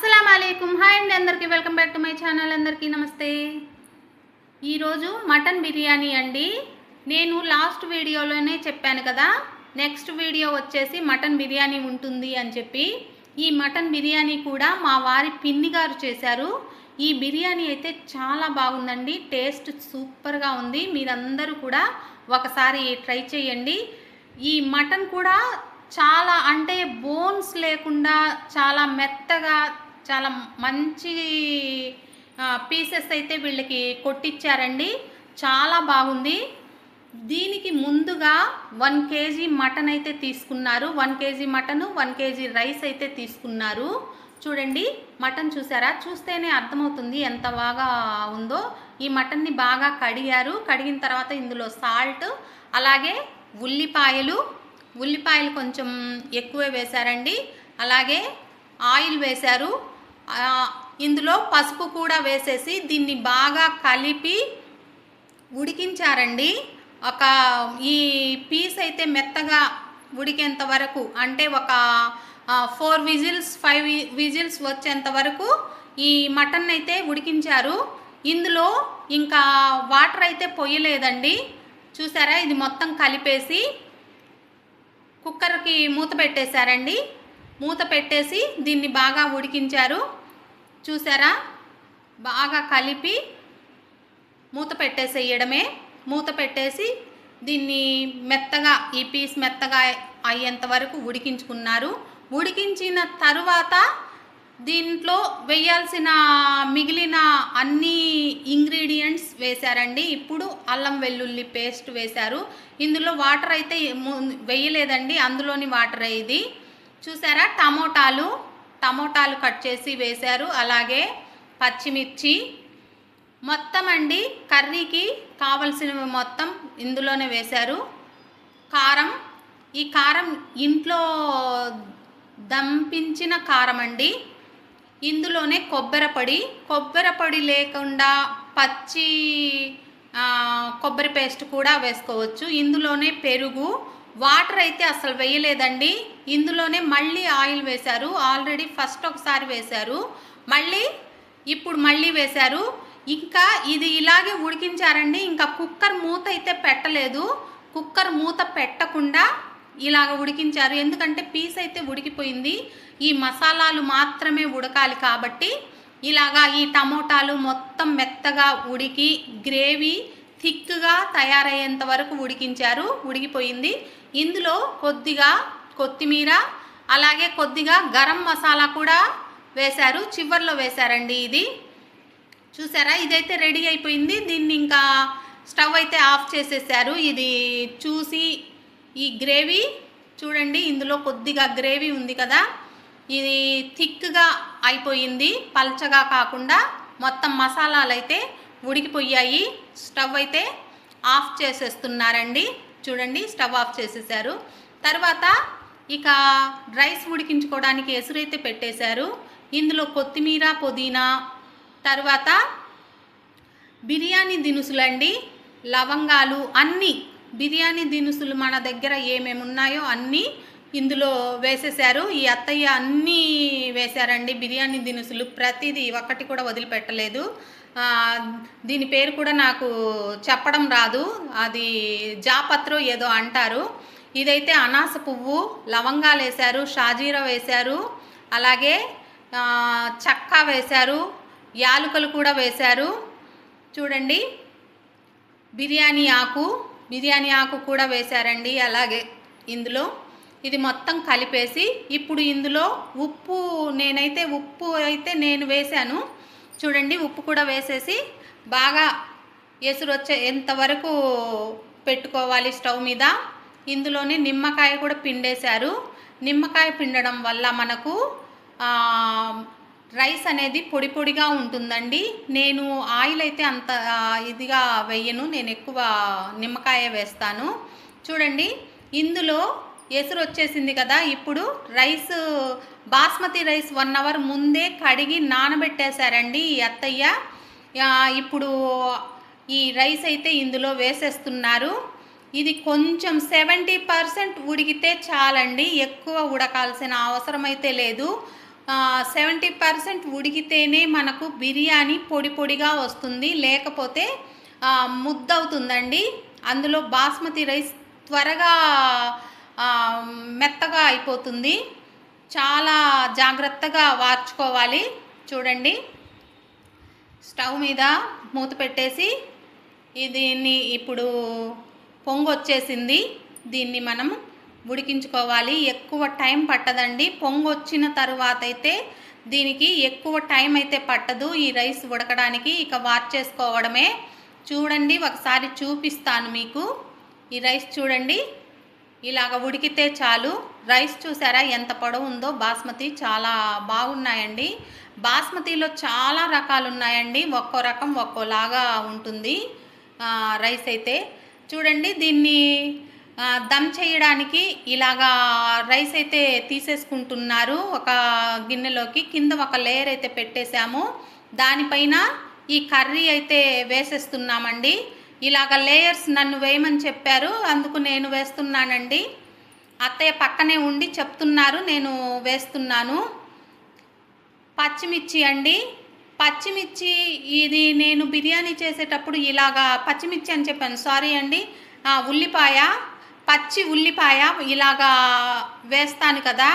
అస్సలం అయికుం హాయ్ అండి అందరికీ. Welcome back to my channel. అందరికీ నమస్తే. ఈరోజు మటన్ బిర్యానీ అండి. నేను లాస్ట్ వీడియోలోనే చెప్పాను కదా నెక్స్ట్ వీడియో వచ్చేసి మటన్ బిర్యానీ ఉంటుంది అని చెప్పి. ఈ మటన్ బిర్యానీ కూడా మా వారి పిన్ని గారు చేశారు. ఈ బిర్యానీ అయితే చాలా బాగుందండి. టేస్ట్ సూపర్గా ఉంది. మీరందరూ కూడా ఒకసారి ట్రై చేయండి. ఈ మటన్ కూడా చాలా అంటే బోన్స్ లేకుండా చాలా మెత్తగా చాలా మంచి పీసెస్ అయితే వీళ్ళకి కొట్టిచ్చారండి. చాలా బాగుంది. దీనికి ముందుగా వన్ కేజీ మటన్ అయితే తీసుకున్నారు. One KG mutton one KG rice అయితే తీసుకున్నారు. చూడండి మటన్ చూసారా? చూస్తేనే అర్థమవుతుంది ఎంత బాగా ఉందో. ఈ మటన్ని బాగా కడిగారు. కడిగిన తర్వాత ఇందులో సాల్ట్ అలాగే ఉల్లిపాయలు. ఉల్లిపాయలు కొంచెం ఎక్కువే వేశారండి. అలాగే ఆయిల్ వేశారు. ఇందులో పసుపు కూడా వేసేసి దీన్ని బాగా కలిపి ఉడికించారండి. ఒక ఈ పీస్ అయితే మెత్తగా ఉడికేంత వరకు అంటే ఒక ఫోర్ విజిల్స్ ఫైవ్ విజిల్స్ వచ్చేంత వరకు ఈ మటన్ అయితే ఉడికించారు. ఇందులో ఇంకా వాటర్ అయితే పొయ్యలేదండి. చూసారా? ఇది మొత్తం కలిపేసి కుక్కర్కి మూత పెట్టేశారండి. మూత పెట్టేసి దీన్ని బాగా ఉడికించారు. చూసారా? బాగా కలిపి మూత పెట్టేసేయడమే. మూత పెట్టేసి దీన్ని మెత్తగా ఈ పీస్ మెత్తగా అయ్యేంత వరకు ఉడికించుకున్నారు. ఉడికించిన తరువాత దీంట్లో వేయాల్సిన మిగిలిన అన్ని ఇంగ్రీడియంట్స్ వేశారండి. ఇప్పుడు అల్లం వెల్లుల్లి పేస్ట్ వేశారు. ఇందులో వాటర్ అయితే వేయలేదండి. అందులోని వాటర్ ఇది. చూసారా? టమోటాలు టమోటాలు కట్ చేసి వేశారు. అలాగే పచ్చిమిర్చి. మొత్తం అండి కర్రీకి కావలసినవి మొత్తం ఇందులోనే వేశారు. కారం. ఈ కారం ఇంట్లో దంపించిన కారం అండి. ఇందులోనే కొబ్బరి పొడి. లేకుండా పచ్చి కొబ్బరి పేస్ట్ కూడా వేసుకోవచ్చు. ఇందులోనే పెరుగు వాటర్ అయితే అసలు వేయలేదండి. ఇందులోనే మళ్ళీ ఆయిల్ వేశారు. ఆల్రెడీ ఫస్ట్ ఒకసారి వేశారు. మళ్ళీ ఇప్పుడు మళ్ళీ వేశారు. ఇంకా ఇది ఇలాగే ఉడికించారండి. ఇంకా కుక్కర్ మూత అయితే పెట్టలేదు. కుక్కర్ మూత పెట్టకుండా ఇలాగ ఉడికించారు. ఎందుకంటే పీస్ అయితే ఉడికిపోయింది. ఈ మసాలాలు మాత్రమే ఉడకాలి కాబట్టి ఇలాగా ఈ టమోటాలు మొత్తం మెత్తగా ఉడికి గ్రేవీ థిక్గా తయారయ్యేంత వరకు ఉడికించారు. ఉడికిపోయింది. ఇందులో కొద్దిగా కొత్తిమీర అలాగే కొద్దిగా గరం మసాలా కూడా వేశారు. చివర్లో వేశారండి ఇది. చూసారా? ఇదైతే రెడీ అయిపోయింది. దీన్ని ఇంకా స్టవ్ అయితే ఆఫ్ చేసేసారు. ఇది చూసి ఈ గ్రేవీ చూడండి ఇందులో కొద్దిగా గ్రేవీ ఉంది కదా? ఇది థిక్గా అయిపోయింది. పల్చగా కాకుండా మొత్తం మసాలాలు అయితే ఉడికిపోయాయి. స్టవ్ అయితే ఆఫ్ చేసేస్తున్నారండి. చూడండి స్టవ్ ఆఫ్ చేసేసారు. తర్వాత ఇక రైస్ ఉడికించుకోవడానికి ఎసురైతే పెట్టేశారు. ఇందులో కొత్తిమీర పుదీనా తర్వాత బిర్యానీ దినుసులండి లవంగాలు అన్నీ బిర్యానీ దినుసులు మన దగ్గర ఏమేమి ఉన్నాయో అన్నీ ఇందులో వేసేశారు. ఈ అత్తయ్య అన్నీ వేశారండి బిర్యానీ దినుసులు. ప్రతిదీ ఒక్కటి కూడా వదిలిపెట్టలేదు. దీని పేరు కూడా నాకు చెప్పడం రాదు. అది జాపత్రో ఏదో అంటారు. ఇదైతే అనాస పువ్వు లవంగాలు వేశారు షాజీరా వేశారు అలాగే చక్క వేశారు యాలుకలు కూడా వేశారు. చూడండి. బిర్యానీ ఆకు బిర్యానీ ఆకు కూడా వేశారండి అలాగే ఇందులో. ఇది మొత్తం కలిపేసి ఇప్పుడు ఇందులో ఉప్పు నేనైతే ఉప్పు అయితే నేను వేశాను. చూడండి ఉప్పు కూడా వేసేసి బాగా ఎసురు వచ్చే ఎంతవరకు పెట్టుకోవాలి స్టవ్ మీద. ఇందులోనే నిమ్మకాయ కూడా పిండేశారు. నిమ్మకాయ పిండడం వల్ల మనకు రైస్ అనేది పొడి పొడిగా ఉంటుందండి. నేను ఆయిల్ అయితే అంత ఇదిగా వేయను. నేను ఎక్కువ నిమ్మకాయ వేస్తాను. చూడండి ఇందులో ఎసురు వచ్చేసింది కదా ఇప్పుడు rice basmati rice one hour ముందే కడిగి నానబెట్టేశారండి ఈ అత్తయ్య. ఇప్పుడు ఈ రైస్ అయితే ఇందులో వేసేస్తున్నారు. ఇది కొంచెం సెవెంటీ పర్సెంట్ ఉడికితే చాలండి ఎక్కువ ఉడకాల్సిన అవసరం అయితే లేదు. సెవెంటీ పర్సెంట్ ఉడికితేనే మనకు బిర్యానీ పొడి పొడిగా వస్తుంది లేకపోతే ముద్దవుతుందండి. అందులో బాస్మతి రైస్ త్వరగా మెత్తగా అయిపోతుంది. చాలా జాగ్రత్తగా వార్చుకోవాలి. చూడండి. స్టవ్ మీద మూత పెట్టేసి దీన్ని ఇప్పుడు పొంగు వచ్చేసింది దీన్ని మనం ఉడికించుకోవాలి. ఎక్కువ టైం పట్టదండి. పొంగు వచ్చిన తర్వాత అయితే దీనికి ఎక్కువ టైం అయితే పట్టదు. ఈ రైస్ ఉడకడానికి ఇక వార్చేసుకోవడమే. చూడండి ఒకసారి చూపిస్తాను మీకు. ఈ రైస్ చూడండి. ఇలాగ ఉడికితే చాలు. రైస్ చూసారా ఎంత పొడవు ఉందో? బాస్మతి చాలా బాగున్నాయండి. బాస్మతిలో చాలా రకాలు ఉన్నాయండి. ఒక్కో రకం ఒక్కోలాగా ఉంటుంది. రైస్ అయితే. చూడండి దీన్ని దమ్ చేయడానికి ఇలాగా రైస్ అయితే తీసేసుకుంటున్నారు. ఒక గిన్నెలోకి కింద ఒక లేయర్ అయితే పెట్టేశాము. దానిపైన ఈ కర్రీ అయితే వేసేస్తున్నామండి. ఇలాగ లేయర్స్ నన్ను వేయమని చెప్పారు. అందుకు నేను వేస్తున్నానండి. అత్తయ్య పక్కనే ఉండి చెప్తున్నారు నేను వేస్తున్నాను. పచ్చిమిర్చి అండి. పచ్చిమిర్చి ఇది నేను బిర్యానీ చేసేటప్పుడు ఇలాగా పచ్చిమిర్చి అని చెప్పాను. సారీ అండి. ఉల్లిపాయ పచ్చి ఉల్లిపాయ ఇలాగా వేస్తాను కదా.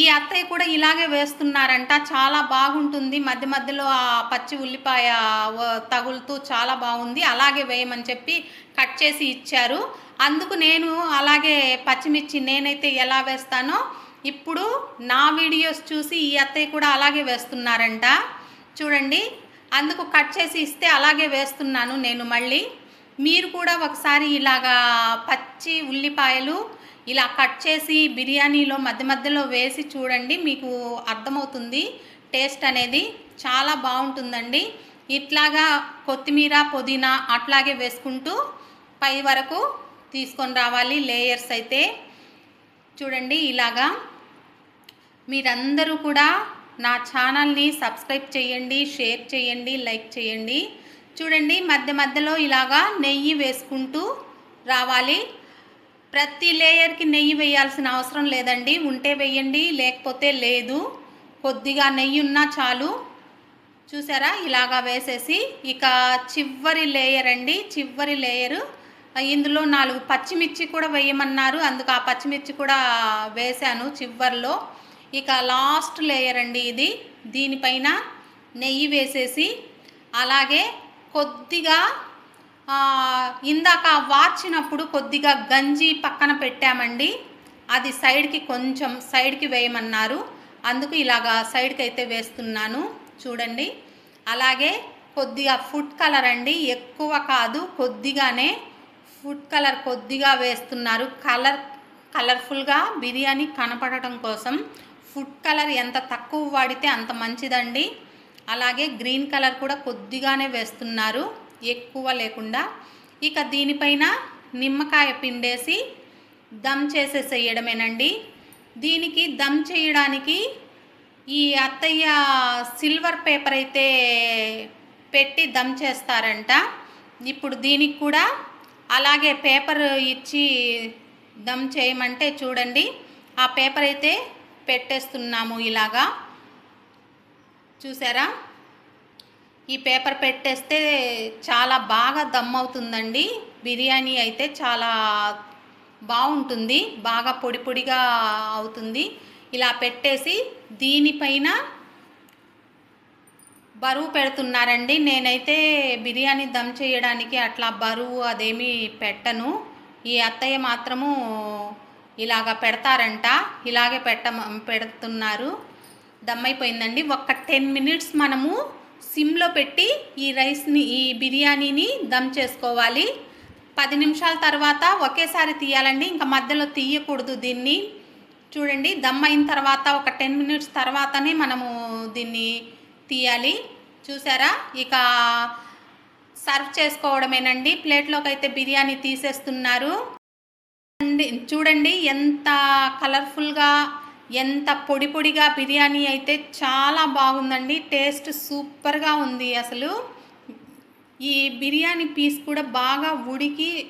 ఈ అత్తయ్య కూడా ఇలాగే వేస్తున్నారంట. చాలా బాగుంటుంది. మధ్య మధ్యలో ఆ పచ్చి ఉల్లిపాయ తగులుతూ చాలా బాగుంది. అలాగే వేయమని చెప్పి కట్ చేసి ఇచ్చారు. అందుకు నేను అలాగే పచ్చిమిర్చి నేనైతే ఎలా వేస్తానో ఇప్పుడు నా వీడియోస్ చూసి ఈ అత్తయ్య కూడా అలాగే వేస్తున్నారంట. చూడండి. అందుకు కట్ చేసి ఇస్తే అలాగే వేస్తున్నాను నేను మళ్ళీ. మీరు కూడా ఒకసారి ఇలాగా పచ్చి ఉల్లిపాయలు ఇలా కట్ చేసి బిర్యానీలో మధ్య మధ్యలో వేసి చూడండి మీకు అర్థమవుతుంది. టేస్ట్ అనేది చాలా బాగుంటుందండి. ఇట్లాగా కొత్తిమీర పుదీనా అట్లాగే వేసుకుంటూ పై వరకు తీసుకొని రావాలి లేయర్స్ అయితే. చూడండి ఇలాగా మీరందరూ కూడా నా ఛానల్ని సబ్స్క్రైబ్ చేయండి షేర్ చేయండి లైక్ చేయండి. చూడండి మధ్య మధ్యలో ఇలాగా నెయ్యి వేసుకుంటూ రావాలి. ప్రతి లేయర్కి నెయ్యి వేయాల్సిన అవసరం లేదండి. ఉంటే వేయండి లేకపోతే లేదు. కొద్దిగా నెయ్యి ఉన్నా చాలు. చూసారా? ఇలాగా వేసేసి ఇక చివరి లేయర్ అండి. చివరి లేయరు. ఇందులో నాలుగు పచ్చిమిర్చి కూడా వేయమన్నారు. అందుకు ఆ పచ్చిమిర్చి కూడా వేశాను చివరిలో. ఇక లాస్ట్ లేయర్ అండి ఇది. దీనిపైన నెయ్యి వేసేసి అలాగే కొద్దిగా ఇందాక వార్చినప్పుడు కొద్దిగా గంజి పక్కన పెట్టామండి. అది సైడ్కి కొంచెం సైడ్కి వేయమన్నారు. అందుకు ఇలాగా సైడ్కి అయితే వేస్తున్నాను. చూడండి. అలాగే కొద్దిగా ఫుడ్ కలర్ అండి. ఎక్కువ కాదు కొద్దిగానే ఫుడ్ కలర్ కొద్దిగా వేస్తున్నారు. కలర్ కలర్ఫుల్గా బిర్యానీ కనపడటం కోసం ఫుడ్ కలర్ ఎంత తక్కువ వాడితే అంత మంచిదండి. అలాగే గ్రీన్ కలర్ కూడా కొద్దిగానే వేస్తున్నారు. ఎక్కువ లేకుండా ఇక దీనిపైన నిమ్మకాయ పిండేసి దమ్ చేసేసేయడమేనండి. దీనికి దమ్ చేయడానికి ఈ అత్తయ్య సిల్వర్ పేపర్ అయితే పెట్టి దమ్ చేస్తారంట. ఇప్పుడు దీనికి కూడా అలాగే పేపర్ ఇచ్చి దమ్ చేయమంటే చూడండి ఆ పేపర్ అయితే పెట్టేస్తున్నాము ఇలాగా. చూసారా? ఈ పేపర్ పెట్టేస్తే చాలా బాగా దమ్ అవుతుందండి. బిర్యానీ అయితే చాలా బాగుంటుంది. బాగా పొడి పొడిగా అవుతుంది. ఇలా పెట్టేసి దీనిపైన బరువు పెడుతున్నారండి. నేనైతే బిర్యానీ దమ్ చేయడానికి అట్లా బరువు అదేమీ పెట్టను. ఈ అత్తయ్య మాత్రము ఇలాగ పెడతారంట. ఇలాగే పెట్ట పెడుతున్నారు. దమ్ అయిపోయిందండి. ఒక టెన్ మినిట్స్ మనము సిమ్లో పెట్టి ఈ రైస్ని ఈ బిర్యానీని దమ్ చేసుకోవాలి. పది నిమిషాల తర్వాత ఒకేసారి తీయాలండి. ఇంకా మధ్యలో తీయకూడదు దీన్ని. చూడండి దమ్ అయిన తర్వాత ఒక టెన్ మినిట్స్ తర్వాతనే మనము దీన్ని తీయాలి. చూసారా? ఇక సర్వ్ చేసుకోవడమేనండి. ప్లేట్లోకి అయితే బిర్యానీ తీసేస్తున్నారు. చూడండి ఎంత కలర్ఫుల్గా ఎంత పొడి పొడిగా బిర్యానీ అయితే చాలా బాగుందండి. టేస్ట్ సూపర్గా ఉంది అసలు. ఈ బిర్యానీ పీస్ కూడా బాగా ఉడికి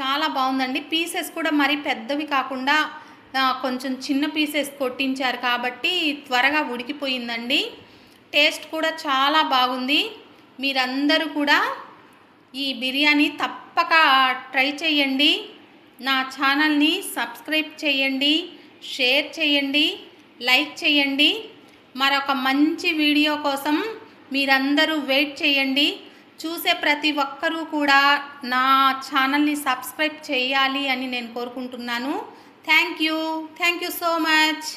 చాలా బాగుందండి. పీసెస్ కూడా మరీ పెద్దవి కాకుండా కొంచెం చిన్న పీసెస్ కొట్టించారు కాబట్టి త్వరగా ఉడికిపోయిందండి. టేస్ట్ కూడా చాలా బాగుంది. మీరందరూ కూడా ఈ బిర్యానీ తప్పక ట్రై చేయండి. నా ఛానల్ని సబ్స్క్రైబ్ చేయండి. షేర్ చేయండి లైక్ చేయండి. మరొక మంచి వీడియో కోసం మీరందరూ వెయిట్ చేయండి. చూసే ప్రతి ఒక్కరూ కూడా నా ఛానల్ని సబ్స్క్రైబ్ చేయాలి అని నేను కోరుకుంటున్నాను. Thank you. Thank you so much.